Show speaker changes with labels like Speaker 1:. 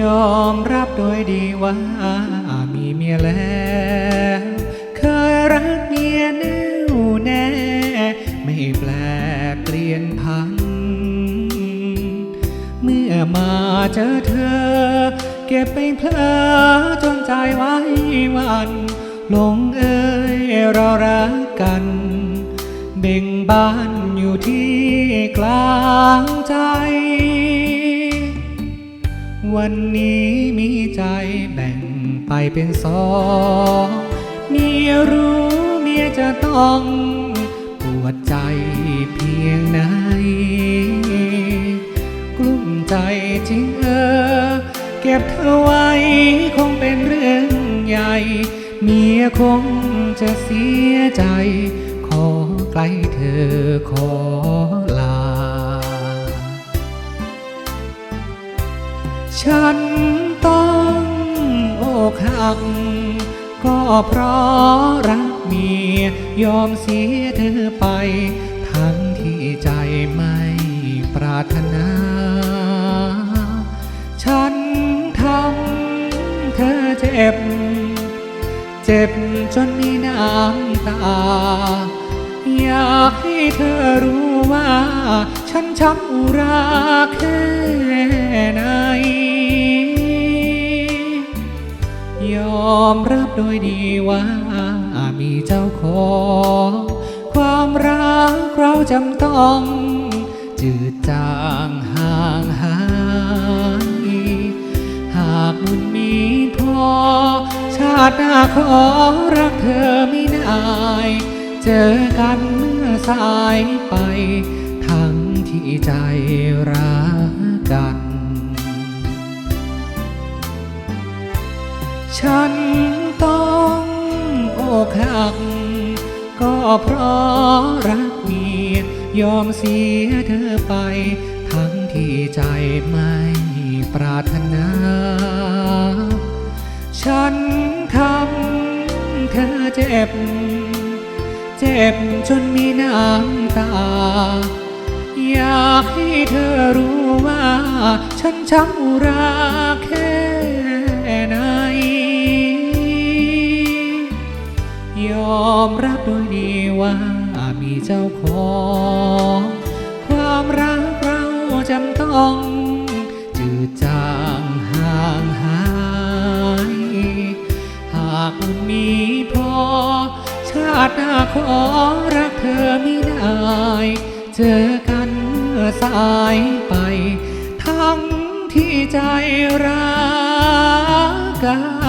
Speaker 1: ยอมรับโดยดีว่ามีเมียแล้ว เคยรักเมียแน่วแน่ ไม่แปลเปลี่ยนพัน เมื่อมาเจอเธอ เก็บไปเพลอจนใจไว้วันหลงเอ่ยเรารักกัน เบ่งบานอยู่ที่กลางใจ วันนี้มีใจแบ่งไปเป็นสองเมียรู้เมียจะต้องปวดใจเพียงไหนกลุ้มใจจริงเออ เก็บเธอไว้คงเป็นเรื่องใหญ่ เมียคงจะเสียใจ ขอไกลเธอขอลา ฉันต้องอกหัก ก็เพราะรักเมียยอมเสียเธอไป ทั้งที่ใจไม่ปรารถนา ฉันทำเธอเจ็บ เจ็บจนมีน้ำตา อยากให้เธอรู้ ว่าฉันช้ำอุราแค่ไหน ยอมรับโดยดีว่ามีเจ้าของ ความรักเราจำต้อง จืดจางห่างหายหากบุญมีพอ ชาติหน้าขอรักเธอไม่นาย เจอกันเมื่อ สายไปทั้งที่ใจรักกัน ฉันต้องอกหัก ก็เพราะรักเมียยอมเสียเธอไป ทั้งที่ใจไม่ปรารถนา ฉันทำเธอเจ็บ เจ็บจนมีน้ำตา อยากให้เธอรู้ว่า ฉันช้ำอุราแค่ไหน ยอมรับโดยดีว่ามีเจ้าของ ความรักเราจำต้องจืดจางห่างหาย หากมีพอ ชาติหน้าขอรักเธอไม่ได้ เจอกันเมื่อสายไป ทั้งที่ใจรักกัน